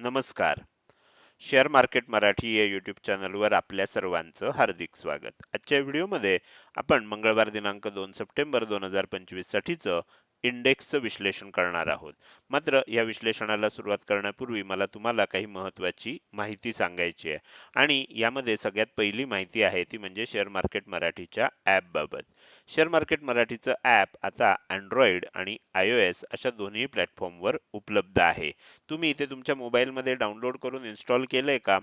नमस्कार. Share market Marathi या YouTube चॅनलवर आपल्या सर्वांचं हार्दिक स्वागत. आजच्या व्हिडिओमध्ये आपण मंगळवार दिनांक दोन सप्टेंबर दोन हजार पंचवीस साठीचं इंडेक्सचं विश्लेषण करणार आहोत. मात्र या विश्लेषणाला सुरुवात करण्यापूर्वी मला तुम्हाला काही महत्वाची माहिती सांगायची आहे. आणि यामध्ये सगळ्यात पहिली माहिती आहे ती म्हणजे शेअर मार्केट मराठीच्या ॲपबाबत शेअर मार्केट मराठीचं ॲप आता अँड्रॉइड आणि आय ओ एस अशा दोन्ही प्लॅटफॉर्मवर उपलब्ध आहे. तुम्ही इथे तुमच्या मोबाईलमध्ये डाउनलोड करून इन्स्टॉल केलंय का?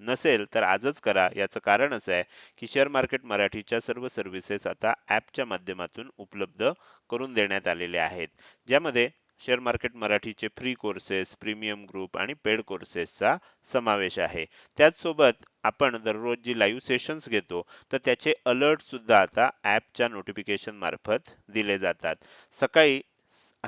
नसेल तर आजच करा. याचं कारण असं आहे की शेअर मार्केट मराठीच्या सर्व सर्व्हिसेस आता ॲपच्या माध्यमातून उपलब्ध करून देण्यात आलेले आहेत. ज्यामध्ये शेअर मार्केट मराठीचे फ्री कोर्सेस प्रीमियम ग्रुप आणि पेड कोर्सेसचा समावेश आहे. त्याचसोबत आपण दररोज जी लाईव्ह सेशन्स घेतो तर त्याचे अलर्ट सुद्धा आता ॲपच्या नोटिफिकेशन मार्फत दिले जातात. सकाळी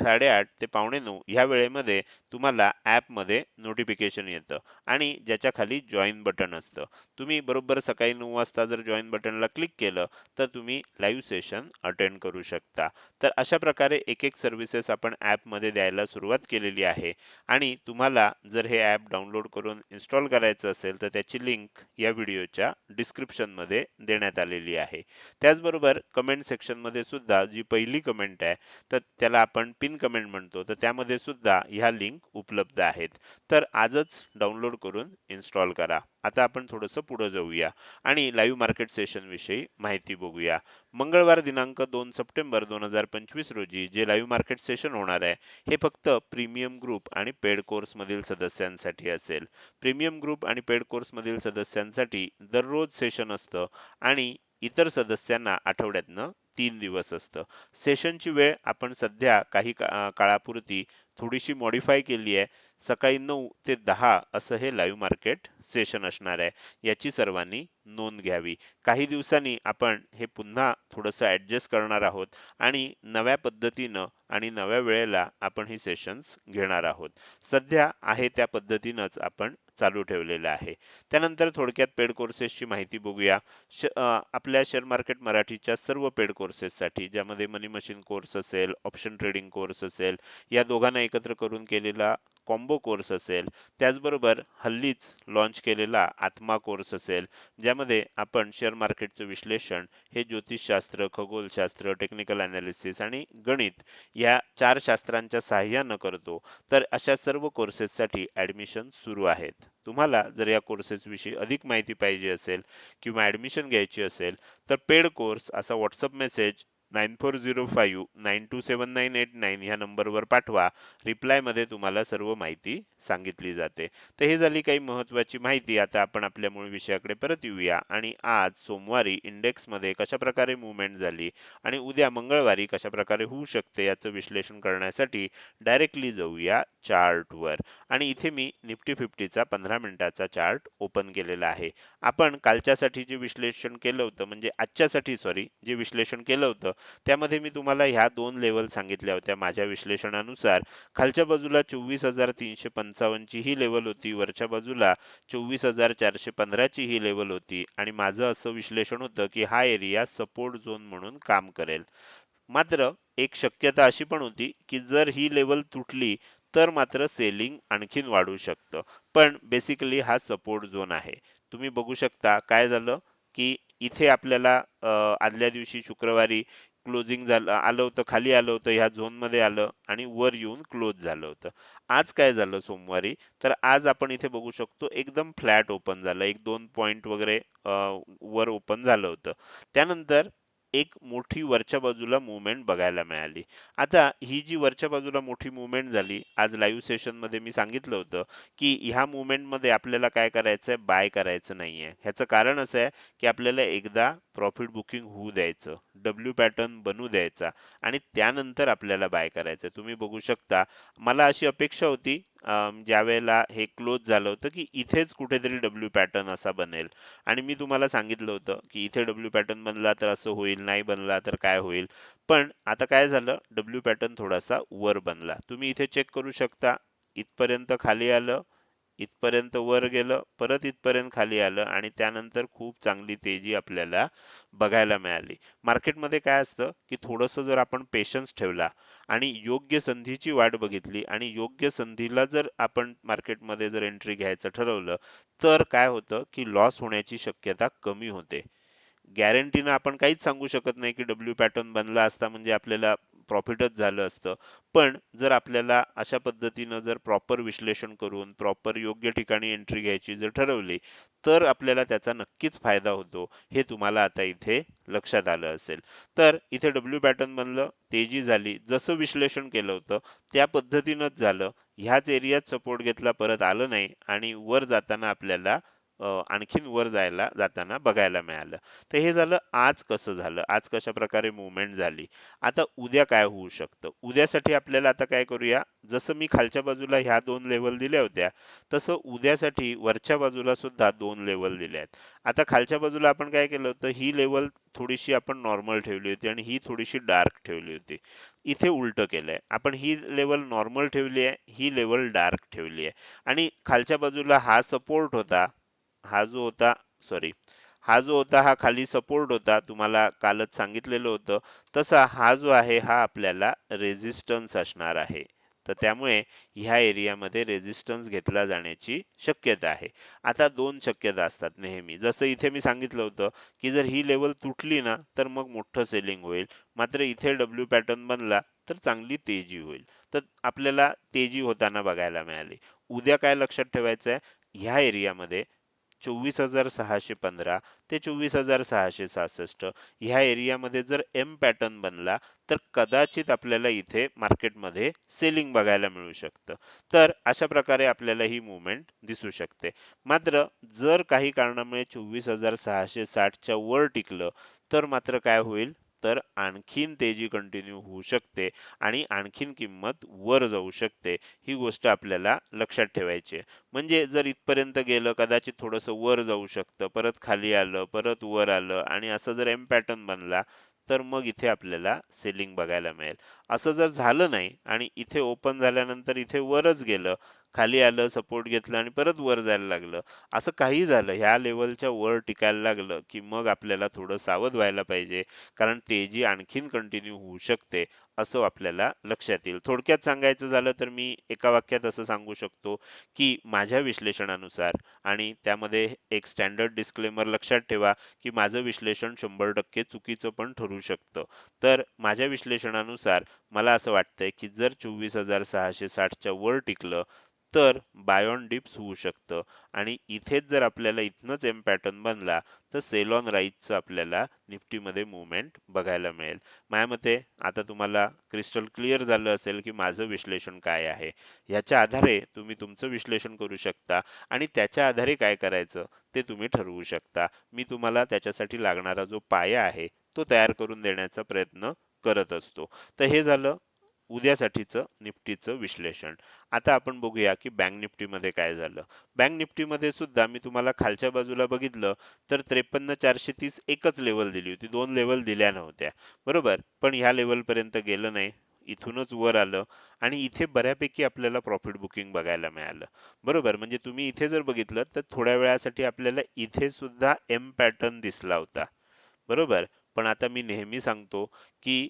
साडेआठ ते पावणे नऊ ह्या वेळेमध्ये तुम्हाला ॲपमध्ये नोटिफिकेशन येतं आणि ज्याच्या खाली जॉईन बटन असतं. तुम्ही बरोबर सकाळी नऊ वाजता जर जॉईन बटनला क्लिक केलं तर तुम्ही लाईव्ह सेशन अटेंड करू शकता. तर अशा प्रकारे एक एक सर्व्हिसेस आपण ॲपमध्ये द्यायला सुरुवात केलेली आहे. आणि तुम्हाला जर हे ॲप डाउनलोड करून इन्स्टॉल करायचं असेल तर त्याची लिंक या व्हिडिओच्या डिस्क्रिप्शनमध्ये देण्यात आलेली आहे. त्याचबरोबर कमेंट सेक्शनमध्ये सुद्धा जी पहिली कमेंट आहे तर त्याला आपण पिन कमेंट म्हणतो तर त्यामध्ये सुद्धा ह्या लिंक उपलब्ध आहेत. तर आजच डाउनलोड करून इन्स्टॉल करा. आता आपण थोडंसं पुढं जाऊया आणि लाईव्ह मार्केट सेशनविषयी माहिती बघूया. मंगळवार दिनांक दोन सप्टेंबर दोन हजार पंचवीस रोजी जे लाईव्ह मार्केट सेशन होणार आहे हे फक्त प्रीमियम ग्रुप आणि पेड कोर्स मधील सदस्यांसाठी असेल. प्रीमियम ग्रुप आणि पेड कोर्स मधील सदस्यांसाठी दररोज सेशन असतं आणि इतर सदस्यांना आठवड्यातनं तीन दिवस असतं. सेशनची वेळ आपण सध्या काही काळापुरती थोडीशी मॉडीफाय केली आहे. सकाळी नऊ ते दहा असं हे लाईव्ह मार्केट सेशन असणार आहे. याची सर्वांनी नोंद घ्यावी. काही दिवसांनी आपण हे पुन्हा थोडंसं ॲडजस्ट करणार आहोत आणि नव्या पद्धतीनं आणि नव्या वेळेला आपण ही सेशन्स घेणार आहोत. सध्या आहे त्या पद्धतीनंच आपण चालू ठेवलेलं आहे. त्यानंतर थोडक्यात पेड कोर्सेसची माहिती बघूया. आपल्या शेअर मार्केट मराठीच्या सर्व पेड कोर्सेससाठी ज्यामध्ये मनी मशीन कोर्स असेल ऑप्शन ट्रेडिंग कोर्स असेल या दोघांना एकत्र करून केलेला कॉम्बो कोर्स असेल त्याचबरोबर हल्लीच लॉन्च केलेला आत्मा कोर्स असेल ज्यामध्ये आपण शेअर मार्केटचं विश्लेषण हे ज्योतिषशास्त्र खगोलशास्त्र टेक्निकल अनालिसिस आणि गणित या चार शास्त्रांच्या सहाय्यानं करतो. तर अशा सर्व कोर्सेससाठी ऍडमिशन सुरू आहेत. तुम्हाला जर या कोर्सेस विषयी अधिक माहिती पाहिजे असेल किंवा ऍडमिशन घ्यायची असेल तर पेड कोर्स असा WhatsApp message nine four zero five nine two seven nine eight nine ह्या नंबरवर पाठवा रिप्लायमध्ये तुम्हाला सर्व माहिती सांगितली जाते तर हे झाली काही महत्त्वाची माहिती आता आपण आपल्या मूळ विषयाकडे परत येऊया आणि आज सोमवारी इंडेक्समध्ये कशा प्रकारे मुवमेंट झाली आणि उद्या मंगळवारी कशा प्रकारे होऊ शकते याचं विश्लेषण करण्यासाठी डायरेक्टली जाऊया चार्टवर आणि इथे मी निफ्टी फिफ्टीचा पंधरा मिनिटाचा चार्ट ओपन केलेला आहे आपण कालच्यासाठी जे विश्लेषण केलं होतं म्हणजे आजच्यासाठी सॉरी जे विश्लेषण केलं होतं त्यामध्ये मी तुम्हाला ह्या दोन लेवल सांगितल्या होत्या. माझ्या विश्लेषणानुसार खालच्या बाजूला चोवीस हजार तीनशे पंचावन्नची ही लेवल होती. वरच्या बाजूला चोवीस हजार चारशे पंधराची ही लेवल होती. आणि माझं असं विश्लेषण होतं की हा एरिया सपोर्ट झोन म्हणून काम करेल. मात्र एक शक्यता अशी पण होती की जर ही लेवल तुटली तर मात्र सेलिंग आणखीन वाढू शकतं. पण बेसिकली हा सपोर्ट झोन आहे. तुम्ही बघू शकता काय झालं की इथे आपल्याला आदल्या दिवशी शुक्रवारी क्लोजिंग झालं आलं होतं खाली आलं होतं ह्या झोनमध्ये आलं आणि वर येऊन क्लोज झालं होतं. आज काय झालं सोमवारी? तर आज आपण इथे बघू शकतो एकदम फ्लॅट ओपन झालं. एक दोन पॉइंट वगैरे वर ओपन झालं होतं. त्यानंतर एक मोठी वरच्या बाजूला मुवमेंट बघायला मिळाली. आता ही जी वरच्या बाजूला मोठी मुवमेंट झाली आज लाईव्ह सेशनमध्ये मी सांगितलं होतं की ह्या मुवमेंटमध्ये आपल्याला काय करायचंय? बाय करायचं नाहीये. ह्याचं कारण असं आहे की आपल्याला एकदा प्रॉफिट बुकिंग होऊ द्यायचं डब्ल्यू पॅटर्न बनू द्यायचा आणि त्यानंतर आपल्याला बाय करायचं तुम्ही बघू शकता. मला अशी अपेक्षा होती ज्या वेळेला हे क्लोज झालं होतं की इथेच कुठेतरी डब्ल्यू पॅटर्न असा बनेल. आणि मी तुम्हाला सांगितलं होतं की इथे डब्ल्यू पॅटर्न बनला तर असं होईल नाही बनला तर काय होईल. पण आता काय झालं? डब्ल्यू पॅटर्न थोडासा वर बनला. तुम्ही इथे चेक करू शकता. इथपर्यंत खाली आलं. इथपर्यंत वर गेलं परत इथपर्यंत खाली आलं आणि त्यानंतर खूप चांगली तेजी आपल्याला बघायला मिळाली. मार्केटमध्ये काय असतं की थोडंसं जर आपण पेशन्स ठेवला आणि योग्य संधीची वाट बघितली आणि योग्य संधीला जर आपण मार्केटमध्ये जर एंट्री घ्यायचं ठरवलं तर काय होतं की लॉस होण्याची शक्यता कमी होते. गॅरंटीनं आपण काहीच सांगू शकत नाही की डब्ल्यू पॅटर्न बनला असता म्हणजे आपल्याला प्रॉफिटच झालं असतं. पण जर आपल्याला अशा पद्धतीनं जर प्रॉपर विश्लेषण करून प्रॉपर योग्य ठिकाणी एंट्री घ्यायची जर ठरवली तर आपल्याला त्याचा नक्कीच फायदा होतो हे तुम्हाला आता इथे लक्षात आलं असेल. तर इथे डब्ल्यू पॅटर्न बनलं तेजी झाली जसं विश्लेषण केलं होतं त्या पद्धतीनंच झालं. ह्याच एरियात सपोर्ट घेतला परत आलं नाही आणि वर जाताना आपल्याला आणखीन वर जायला जाताना बघायला मिळालं. तर हे झालं आज कसं झालं? आज कशा प्रकारे मुवमेंट झाली? आता उद्या काय होऊ शकतं? उद्यासाठी आपल्याला आता काय करूया? जसं मी खालच्या बाजूला ह्या दोन लेवल दिल्या होत्या तसं उद्यासाठी वरच्या बाजूला सुद्धा दोन लेवल दिल्या आहेत. आता खालच्या बाजूला आपण काय केलं होतं? ही लेवल थोडीशी आपण नॉर्मल ठेवली होती आणि ही थोडीशी डार्क ठेवली होती. इथे उलट केलंय. आपण ही लेवल नॉर्मल ठेवली आहे ही लेवल डार्क ठेवली आहे. आणि खालच्या बाजूला हा सपोर्ट होता हा जो होता सॉरी हा जो होता हा खाली सपोर्ट होता तुम्हाला कालच सांगितलेलं होतं. तसा हा जो आहे हा आपल्याला रेझिस्टन्स असणार आहे. तर त्यामुळे ह्या एरियामध्ये रेझिस्टन्स घेतला जाण्याची शक्यता आहे. आता दोन शक्यता असतात नेहमी. जसं इथे मी सांगितलं होतं की जर ही लेवल तुटली ना तर मग मोठं सेलिंग होईल. मात्र इथे डब्ल्यू पॅटर्न बनला तर चांगली तेजी होईल. तर आपल्याला तेजी होताना बघायला मिळाली. उद्या काय लक्षात ठेवायचं आहे ह्या एरियामध्ये चोवीस हजार सहाशे पंधरा ते चोवीस हजार सहाशे सहासष्ट ह्या एरियामध्ये जर एम पॅटर्न बनला तर कदाचित आपल्याला इथे मार्केटमध्ये सेलिंग बघायला मिळू शकतं. तर अशा प्रकारे आपल्याला ही मुवमेंट दिसू शकते. मात्र जर काही कारणामुळे चोवीस हजार सहाशे साठच्या वर टिकलं तर मात्र काय होईल? तर आणखीन तेजी कंटिन्यू होऊ शकते आणि आणखीन किंमत वर जाऊ शकते ही गोष्ट आपल्याला लक्षात ठेवायची आहे. म्हणजे जर इथपर्यंत गेलं कदाचित थोडंसं वर जाऊ शकतं परत खाली आलं परत वर आलं आणि असं जर एम पॅटर्न बनला तर मग इथे आपल्याला सेलिंग बघायला मिळेल. असं जर झालं नाही आणि इथे ओपन झाल्यानंतर इथे वरच गेलं खाली आलं सपोर्ट घेतलं आणि परत वर जायला लागलं. असं काही झालं. ह्या लेवलच्या वर टिकायला लागलं की मग आपल्याला थोडं सावध व्हायला पाहिजे. कारण तेजी आणखीन कंटिन्यू होऊ शकते असं आपल्याला लक्षात येईल. थोडक्यात सांगायचं झालं तर मी एका वाक्यात असं सांगू शकतो की माझ्या विश्लेषणानुसार आणि त्यामध्ये एक स्टँडर्ड डिस्क्लेमर लक्षात ठेवा की माझं विश्लेषण शंभर टक्के चुकीचं पण ठरू शकतं. तर माझ्या विश्लेषणानुसार मला असं वाटतंय की जर चोवीस हजार सहाशे साठच्या वर टिकलं तर बायोन डिप्स होऊ शकतं. आणि इथेच जर आपल्याला इथनंच एम पॅटर्न बनला तर सेल ऑन राईजचं आपल्याला निफ्टीमध्ये मुवमेंट बघायला मिळेल. माझ्या मते आता तुम्हाला क्रिस्टल क्लिअर झालं असेल की माझं विश्लेषण काय आहे. ह्याच्या आधारे तुम्ही तुमचं विश्लेषण करू शकता आणि त्याच्या आधारे काय करायचं ते तुम्ही ठरवू शकता. मी तुम्हाला त्याच्यासाठी लागणारा जो पाया आहे तो तयार करून देण्याचा प्रयत्न करत असतो. तर हे झालं. उद्यासाठीचं निफ्टीचं विश्लेषण. आता आपण बघूया की बँक निफ्टीमध्ये काय झालं. बँक निफ्टीमध्ये सुद्धा मी तुम्हाला खालच्या बाजूला बघितलं तर त्रेपन्न चारशे तीस एकच लेवल दिली होती. दोन लेवल दिल्या नव्हत्या. बरोबर? पण ह्या लेवलपर्यंत गेलं नाही. इथूनच वर आलं आणि इथे बऱ्यापैकी आपल्याला प्रॉफिट बुकिंग बघायला मिळालं. बरोबर? म्हणजे तुम्ही इथे जर बघितलं तर थोड्या वेळासाठी आपल्याला इथे सुद्धा एम पॅटर्न दिसला होता. बरोबर? पण आता मी नेहमी सांगतो की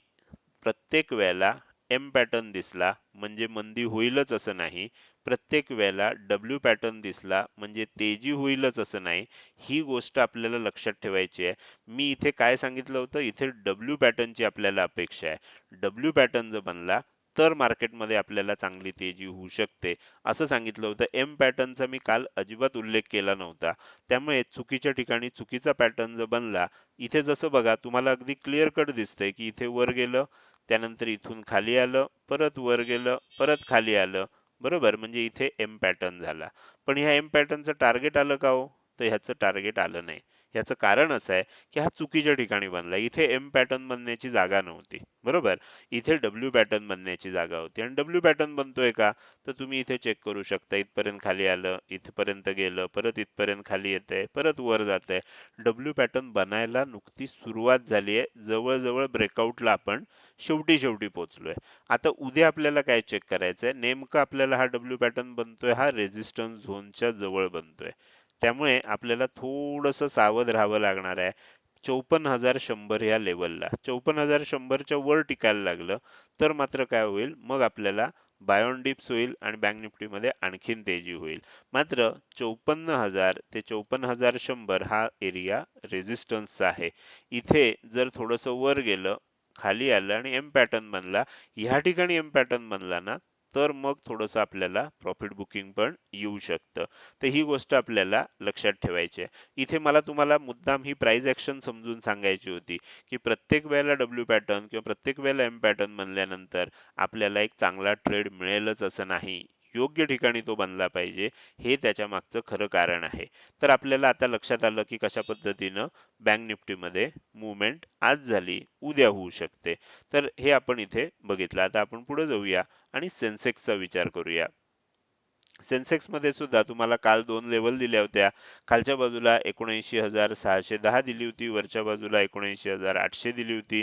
प्रत्येक वेळेला एम पॅटर्न दिसला म्हणजे मंदी होईलच असं नाही. प्रत्येक वेळेला डब्ल्यू पॅटर्न दिसला म्हणजे तेजी होईलच असं नाही. ही गोष्ट आपल्याला लक्षात ठेवायची आहे. मी इथे काय सांगितलं होतं? इथे डब्ल्यू पॅटर्नची आपल्याला अपेक्षा आहे. डब्ल्यू पॅटर्न जर बनला तर मार्केटमध्ये आपल्याला चांगली तेजी होऊ शकते. असं सांगितलं होतं. एम पॅटर्नचा मी काल अजिबात उल्लेख केला नव्हता. त्यामुळे चुकीच्या ठिकाणी चुकीचा पॅटर्न जर बनला इथे जसं बघा तुम्हाला अगदी क्लिअर कट दिसतंय की इथे वर गेलं त्यानंतर इथून खाली आलं परत वर गेलं परत खाली आलं. बरोबर? म्हणजे इथे एम पॅटर्न झाला. पण ह्या एम पॅटर्नचं टार्गेट आलं का हो? तर ह्याचं टार्गेट आलं नाही. याचं कारण असं आहे की हा चुकीच्या ठिकाणी बनला. इथे एम पॅटर्न बनण्याची जागा नव्हती. बरोबर? इथे डब्ल्यू पॅटर्न बनण्याची जागा होती. आणि डब्ल्यू पॅटर्न बनतोय का? तर तुम्ही इथे चेक करू शकता. इथपर्यंत खाली आलं इथपर्यंत गेलं परत इथपर्यंत खाली येतंय परत वर जात आहे डब्ल्यू पॅटर्न बनायला नुकती सुरुवात झाली आहे. जवळजवळ ब्रेकआउटला आपण शेवटी शेवटी पोहोचलोय. आता उद्या आपल्याला काय चेक करायचंय? नेमकं आपल्याला हा डब्ल्यू पॅटर्न बनतोय हा रेझिस्टन्स झोनच्या जवळ बनतोय. त्यामुळे आपल्याला थोडंसं सावध राहावं लागणार आहे. चौपन्न हजार शंभर या लेवलला चौपन्न हजार शंभरच्या वर टिकायला लागलं तर मात्र काय होईल? मग आपल्याला बायोन डिप्स होईल आणि बँक निफ्टीमध्ये आणखीन तेजी होईल. मात्र चौपन्न हजार ते चौपन्न हजार शंभर हा एरिया रेझिस्टन्सचा आहे. इथे जर थोडंसं वर गेलं खाली आलं आणि एम पॅटर्न बनला ह्या ठिकाणी एम पॅटर्न बनला ना तर मग थोडस आपल्याला प्रॉफिट बुकिंग पण येऊ शकतं. तर ही गोष्ट आपल्याला लक्षात ठेवायची आहे. इथे मला तुम्हाला मुद्दाम ही प्राइस ऍक्शन समजून सांगायची होती की प्रत्येक वेळेला डब्ल्यू पॅटर्न किंवा प्रत्येक वेळेला एम पॅटर्न म्हणल्यानंतर आपल्याला एक चांगला ट्रेड मिळेलच असं नाही. योग्य ठिकाणी तो बनला पाहिजे हे त्याच्या मागचं खरं कारण आहे. तर आपल्याला आता लक्षात आलं की कशा पद्धतीनं बँक निफ्टीमध्ये मुवमेंट आज झाली उद्या होऊ शकते. तर हे आपण इथे बघितलं. आता आपण पुढे जाऊया आणि सेन्सेक्सचा विचार करूया. सेन्सेक्समध्ये सुद्धा तुम्हाला काल दोन लेवल दिल्या होत्या. खालच्या बाजूला एकोणऐंशी हजार सहाशे दहा दिली होती वरच्या बाजूला एकोणऐंशी हजार आठशे दिली होती.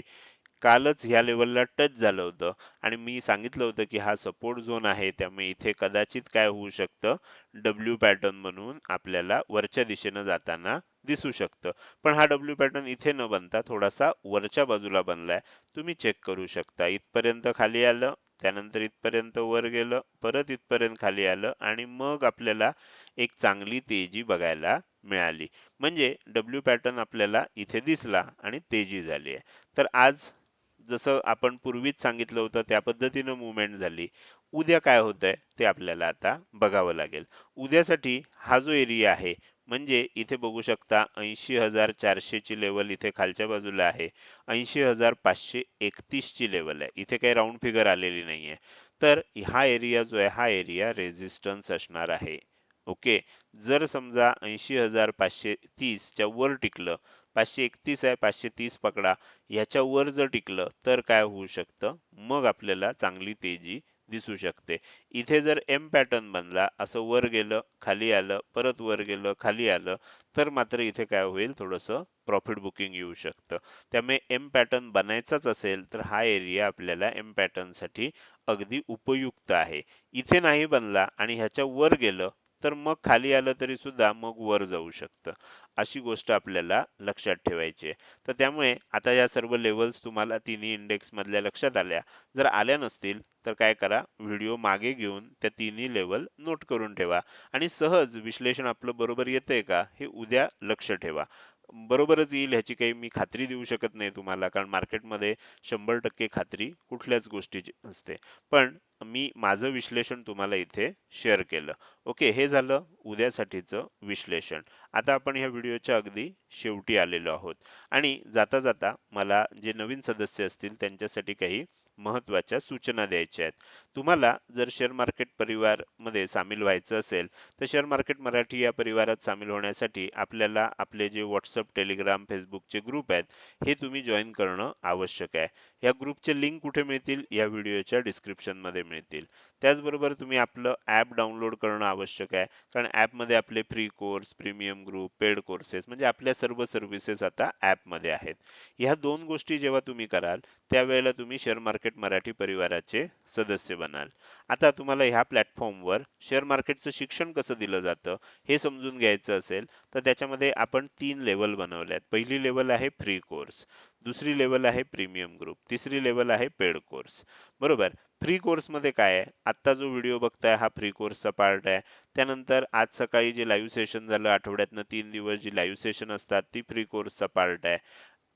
कालच ह्या लेवलला टच झालं होतं. आणि मी सांगितलं होतं की हा सपोर्ट झोन आहे त्यामुळे इथे कदाचित काय होऊ शकतं? डब्ल्यू पॅटर्न म्हणून आपल्याला वरच्या दिशेनं जाताना दिसू शकतं. पण हा डब्ल्यू पॅटर्न इथे न बनता थोडासा वरच्या बाजूला बनलाय. तुम्ही चेक करू शकता. इथपर्यंत खाली आलं त्यानंतर इथपर्यंत वर गेलं परत इथपर्यंत खाली आलं आणि मग आपल्याला एक चांगली तेजी बघायला मिळाली. म्हणजे डब्ल्यू पॅटर्न आपल्याला इथे दिसला आणि तेजी झाली आहे. तर आज जसं आपण पूर्वीच सांगितलं होतं त्या पद्धतीनं मुवमेंट झाली. उद्या काय होतंय ते आपल्याला आता बघावं लागेल. उद्यासाठी हा जो एरिया आहे म्हणजे इथे बघू शकता ऐंशी हजार चारशे ची लेवल इथे खालच्या बाजूला आहे. ऐंशी हजार पाचशे एकतीस ची लेवल आहे. इथे काही राऊंड फिगर आलेली नाहीये. तर हा एरिया जो आहे हा एरिया रेझिस्टन्स असणार आहे. ओके जर समजा ऐंशी हजार पाचशे तीसच्या वर टिकलं पाचशे एकतीस आहे पाचशे तीस पकडा. ह्याच्यावर जर टिकलं तर काय होऊ शकतं? मग आपल्याला चांगली तेजी दिसू शकते. इथे जर एम पॅटर्न बनला असं वर गेलं खाली आलं परत वर गेलं खाली आलं तर मात्र इथे काय होईल? थोडंसं प्रॉफिट बुकिंग येऊ शकतं. त्यामुळे एम पॅटर्न बनायचाच असेल तर हा एरिया आपल्याला एम पॅटर्नसाठी अगदी उपयुक्त आहे. इथे नाही बनला आणि ह्याच्या वर गेलं तर मग खाली आलं तरी सुद्धा मग वर जाऊ शकतं. अशी गोष्ट आपल्याला लक्षात ठेवायची आहे. तर त्यामुळे आता या सर्व लेवल्स तुम्हाला तिन्ही इंडेक्स मधल्या लक्षात आल्या. जर आल्या नसतील तर काय करा? व्हिडिओ मागे घेऊन त्या तिन्ही लेवल नोट करून ठेवा. आणि सहज विश्लेषण आपलं बरोबर येतंय का? हे उद्या लक्ष ठेवा. बरोबरच येईल ह्याची काही मी खात्री देऊ शकत नाही तुम्हाला कारण मार्केटमध्ये शंभर टक्के खात्री कुठल्याच गोष्टीची नसते. पण मी माझं विश्लेषण तुम्हाला इथे शेअर केलं. ओके हे झालं उद्यासाठीचं विश्लेषण. आता आपण ह्या व्हिडिओच्या अगदी शेवटी आलेलो आहोत. आणि जाता जाता मला जे नवीन सदस्य असतील त्यांच्यासाठी काही महत्त्वाच्या सूचना द्यायच्या आहेत. तुम्हाला जर शेअर मार्केट परिवारमध्ये सामील व्हायचं असेल तर शेअर मार्केट मराठी या परिवारात सामील होण्यासाठी आपल्याला आपले जे व्हॉट्सअप टेलिग्राम फेसबुकचे ग्रुप आहेत हे तुम्ही जॉईन करणं आवश्यक आहे. या ग्रुपचे लिंक कुठे मिळतील? या व्हिडिओच्या डिस्क्रिप्शनमध्ये मिळतील. त्याचबरोबर तुम्ही आपलं ऍप डाउनलोड करणं आवश्यक आहे. कारण ॲपमध्ये आपले free course premium group paid courses म्हणजे आपल्या सर्व सर्व्हिसेस आता ऍपमध्ये आहेत. ह्या दोन गोष्टी जेव्हा तुम्ही कराल त्यावेळेला तुम्ही शेअर मार्केट मराठी परिवाराचे सदस्य बनाल. आता तुम्हाला ह्या प्लॅटफॉर्मवर शेअर मार्केटचं शिक्षण कसं दिलं जातं हे समजून घ्यायचं असेल तर त्याच्यामध्ये आपण तीन लेवल बनवले आहेत पहिली लेवल आहे फ्री कोर्स दुसरी लेवल आहे प्रीमियम ग्रुप तिसरी लेवल आहे पेड कोर्स बरोबर? फ्री कोर्समध्ये काय आहे? आत्ता जो व्हिडिओ बघताय हा फ्री कोर्सचा पार्ट आहे. त्यानंतर आज सकाळी जे लाईव्ह सेशन झालं आठवड्यातनं तीन दिवस जी लाईव्ह सेशन असतात ती फ्री कोर्सचा पार्ट आहे.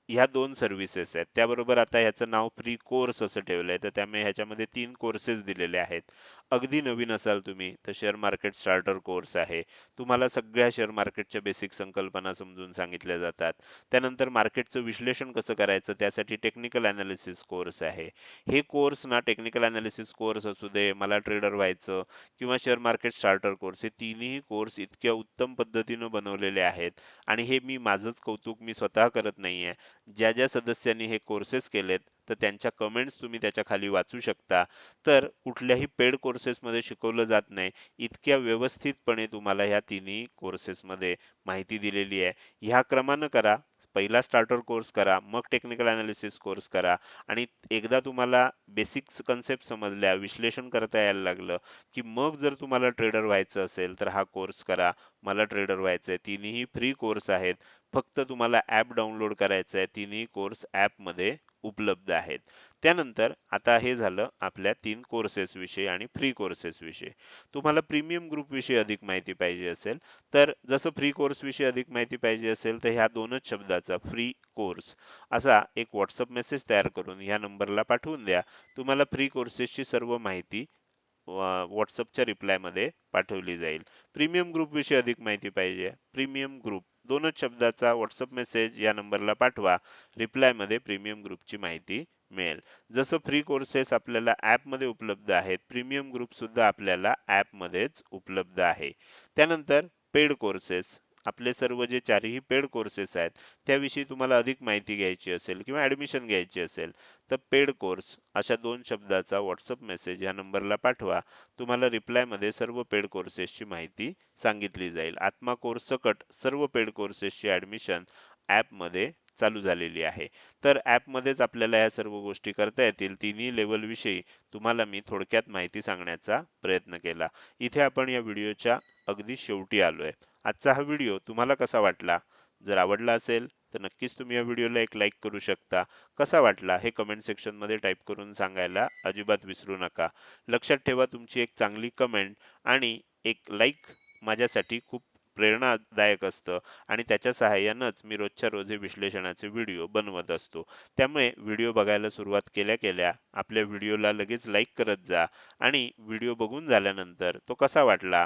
ह्या दोन सर्व्हिसेस आहेत. त्याबरोबर आता ह्याचं नाव फ्री कोर्स असं ठेवलंय. तर त्यामुळे ह्याच्यामध्ये तीन कोर्सेस दिलेले आहेत. अगदी नवीन असाल तुम्ही तर शेअर मार्केट स्टार्टर कोर्स आहे. तुम्हाला सगळ्या शेअर मार्केटच्या बेसिक संकल्पना समजून सांगितल्या जातात. त्यानंतर मार्केटचं विश्लेषण कसं करायचं त्यासाठी टेक्निकल अनालिसिस कोर्स आहे. हे कोर्स ना टेक्निकल अनालिसिस कोर्स असू दे मला ट्रेडर व्हायचं किंवा शेअर मार्केट स्टार्टर कोर्स हे तिन्ही कोर्स इतक्या उत्तम पद्धतीनं बनवलेले आहेत. आणि हे मी माझंच कौतुक मी स्वतः करत नाहीये. ज्या ज्या सदस्यांनी हे कोर्सेस केलेत तर त्यांच्या कमेंट्स तुम्ही त्याच्याखाली वाचू शकता. तर कुठल्याही पेड कोर्सेसमध्ये शिकवलं जात नाही. इतक्या व्यवस्थितपणे तुम्हाला ह्या तिन्ही कोर्सेसमध्ये माहिती दिलेली आहे. ह्या क्रमानं करा. पहिला स्टार्टर कोर्स करा. मग टेक्निकल अनालिसिस कोर्स करा. आणि एकदा तुम्हाला बेसिक कन्सेप्ट समजल्या विश्लेषण करता यायला लागलं की मग जर तुम्हाला ट्रेडर व्हायचं असेल तर हा कोर्स करा. मला ट्रेडर व्हायचंय. तिन्ही फ्री कोर्स आहेत. फक्त तुम्हाला ॲप डाउनलोड करायचं आहे तिन्ही कोर्स ॲपमध्ये उपलब्ध आहेत. त्यानंतर आता हे झालं आपल्या तीन कोर्सेस विषयी आणि फ्री कोर्सेस विषयी. तुम्हाला प्रीमियम ग्रुप विषयी अधिक माहिती पाहिजे असेल तर जसं फ्री कोर्स विषयी अधिक माहिती पाहिजे असेल तर ह्या दोनच शब्दाचा फ्री कोर्स असा एक व्हॉट्सअप मेसेज तयार करून ह्या नंबरला पाठवून द्या. तुम्हाला फ्री कोर्सेसची सर्व माहिती व्हॉट्सअपच्या रिप्लायमध्ये पाठवली जाईल. प्रीमियम ग्रुप विषयी अधिक माहिती पाहिजे. प्रीमियम ग्रुप दोनच शब्दाचा व्हॉट्सअप मेसेज या नंबरला पाठवा. रिप्लायमध्ये प्रीमियम ग्रुपची माहिती मिळेल. जसं फ्री कोर्सेस आपल्याला ॲपमध्ये उपलब्ध आहेत प्रीमियम ग्रुप सुद्धा आपल्याला ॲपमध्येच उपलब्ध आहे. त्यानंतर पेड कोर्सेस आपले सर्व जे चारही पेड कोर्सेस आहेत त्याविषयी तुम्हाला अधिक माहिती घ्यायची असेल किंवा ऍडमिशन घ्यायची असेल तर पेड कोर्स अशा दोन शब्दाचा व्हॉट्सअप मेसेज या नंबरला पाठवा. तुम्हाला रिप्लायमध्ये सर्व पेड कोर्सेसची माहिती सांगितली जाईल. आत्मा कोर्स सकट सर्व पेड कोर्सेसची ऍडमिशन ॲपमध्ये चालू झालेली आहे. तर ॲपमध्येच आपल्याला या सर्व गोष्टी करता येतील. तिन्ही लेवल विषयी तुम्हाला मी थोडक्यात माहिती सांगण्याचा प्रयत्न केला. इथे आपण या व्हिडिओच्या अगदी शेवटी आलोय. आजचा हा व्हिडिओ तुम्हाला कसा वाटला? जर आवडला असेल तर नक्कीच तुम्ही या व्हिडिओला एक लाईक करू शकता. कसा वाटला हे कमेंट सेक्शनमध्ये टाईप करून सांगायला अजिबात विसरू नका. लक्षात ठेवा तुमची एक चांगली कमेंट आणि एक लाईक माझ्यासाठी खूप प्रेरणादायक असतं आणि त्याच्या सहाय्यानंच मी रोजच्या रोज विश्लेषणाचे व्हिडिओ बनवत असतो. त्यामुळे व्हिडिओ बघायला सुरुवात केल्या केल्या आपल्या व्हिडिओला लगेच लाईक करत जा आणि व्हिडिओ बघून झाल्यानंतर तो कसा वाटला?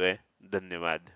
घेतोय धन्यवाद